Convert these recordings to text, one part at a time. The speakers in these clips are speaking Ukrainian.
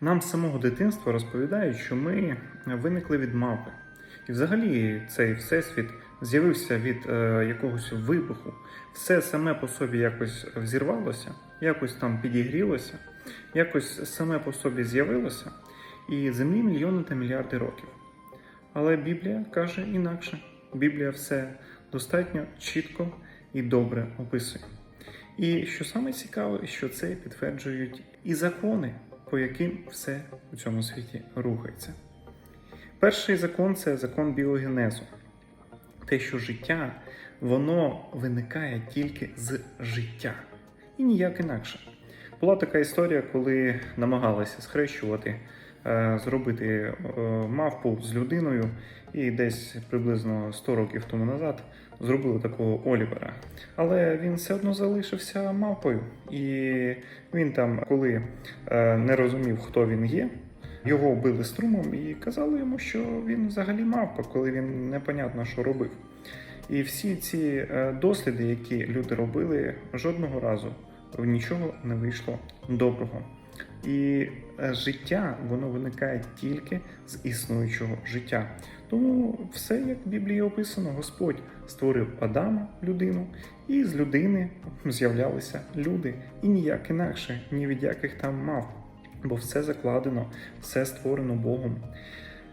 Нам з самого дитинства розповідають, що ми виникли від мавпи. І взагалі цей всесвіт з'явився від е, якогось вибуху. Все саме по собі якось взірвалося, якось там підігрілося, якось саме по собі з'явилося, і землі мільйони та мільярди років. Але Біблія каже інакше. Біблія все достатньо чітко і добре описує. І що саме цікаве, що це підтверджують і закони, по яким все у цьому світі рухається. Перший закон це закон біогенезу. Те, що життя, воно виникає тільки з життя. І ніяк інакше. Була така історія, коли намагалися схрещувати, зробити е, мавпу з людиною, і десь приблизно 100 років тому назад зробили такого Олівера. Але він все одно залишився мавпою. І він там, коли е, не розумів, хто він є, його били струмом і казали йому, що він взагалі мавпа, коли він непонятно що робив. І всі ці е, досліди, які люди робили, жодного разу нічого не вийшло доброго. І е, життя воно виникає тільки з існуючого життя. Тому все, як в Біблії описано, Господь створив Адама, людину, і з людини з'являлися люди. І ніяк інакше, ні від яких там мав. Бо все закладено, все створено Богом.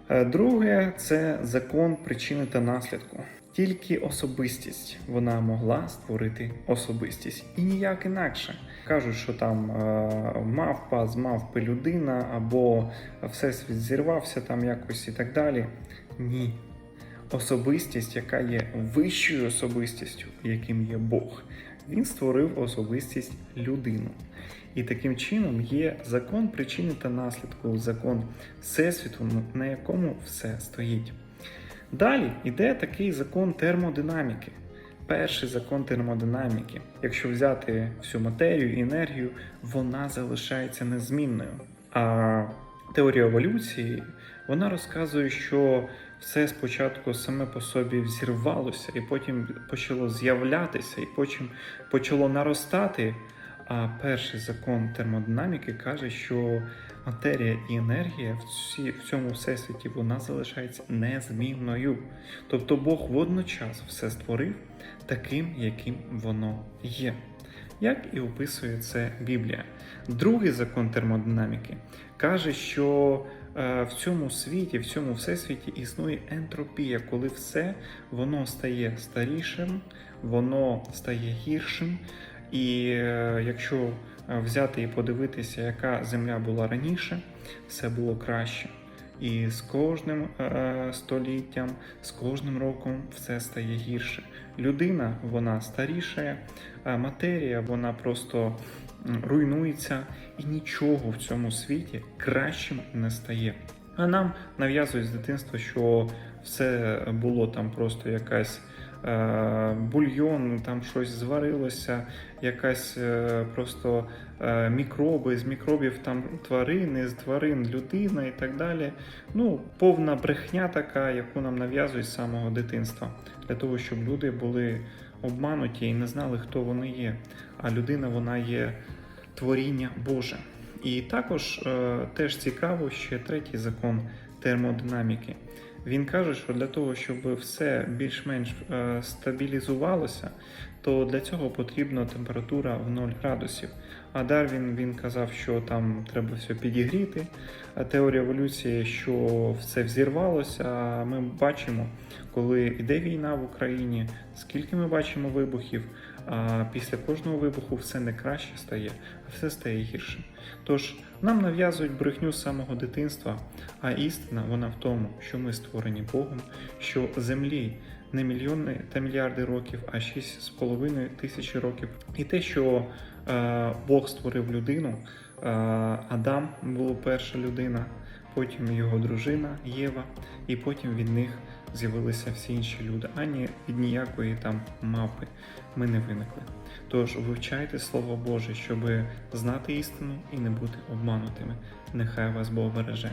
Е, Друге це закон причини та наслідку. Тільки особистість вона могла створити особистість, і ніяк інакше. Кажуть, що там е, мавпа з мавпи людина, або всесвіт зірвався там якось і так далі. Ні. Особистість, яка є вищою особистістю, яким є Бог, він створив особистість людину. І таким чином є закон причини та наслідку, закон всесвіту, на якому все стоїть. Далі йде такий закон термодинаміки. Перший закон термодинаміки. Якщо взяти всю матерію і енергію, вона залишається незмінною. А теорія еволюції вона розказує, що все спочатку саме по собі взірвалося, і потім почало з'являтися, і потім почало наростати. А перший закон термодинаміки каже, що матерія і енергія в, цьому всесвіті вона залишається незмінною. Тобто Бог водночас все створив таким, яким воно є. Як і описує це Біблія. Другий закон термодинаміки каже, що е, в цьому світі, в цьому всесвіті існує ентропія, коли все воно стає старішим, воно стає гіршим. І е, якщо е, взяти і подивитися, яка земля була раніше, все було краще. І з кожним е, століттям, з кожним роком все стає гірше. Людина вона старішає, а матерія вона просто руйнується, і нічого в цьому світі кращим не стає. А нам нав'язують з дитинства, що все було там просто якась е, бульйон, там щось зварилося, якась е, просто е, мікроби, з мікробів там тварини, з тварин людина і так далі. Ну, повна брехня така, яку нам нав'язують з самого дитинства, для того, щоб люди були обмануті і не знали, хто вони є. А людина вона є творіння Боже. І також е, теж цікаво ще третій закон термодинаміки. Він каже, що для того, щоб все більш-менш е, стабілізувалося, то для цього потрібна температура в 0 градусів. А Дарвін він казав, що там треба все підігріти. А теорія еволюції, що все взірвалося. Ми бачимо, коли йде війна в Україні, скільки ми бачимо вибухів. А після кожного вибуху все не краще стає, а все стає гіршим. Тож нам нав'язують брехню з самого дитинства, а істина вона в тому, що ми створені Богом, що землі не мільйони та мільярди років, а 6,5 тисячі років. І те, що е, Бог створив людину, е, Адам була перша людина, потім його дружина Єва, і потім від них з'явилися всі інші люди, ані від ніякої там мапи ми не виникли. Тож вивчайте Слово Боже, щоб знати істину і не бути обманутими. Нехай вас Бог береже.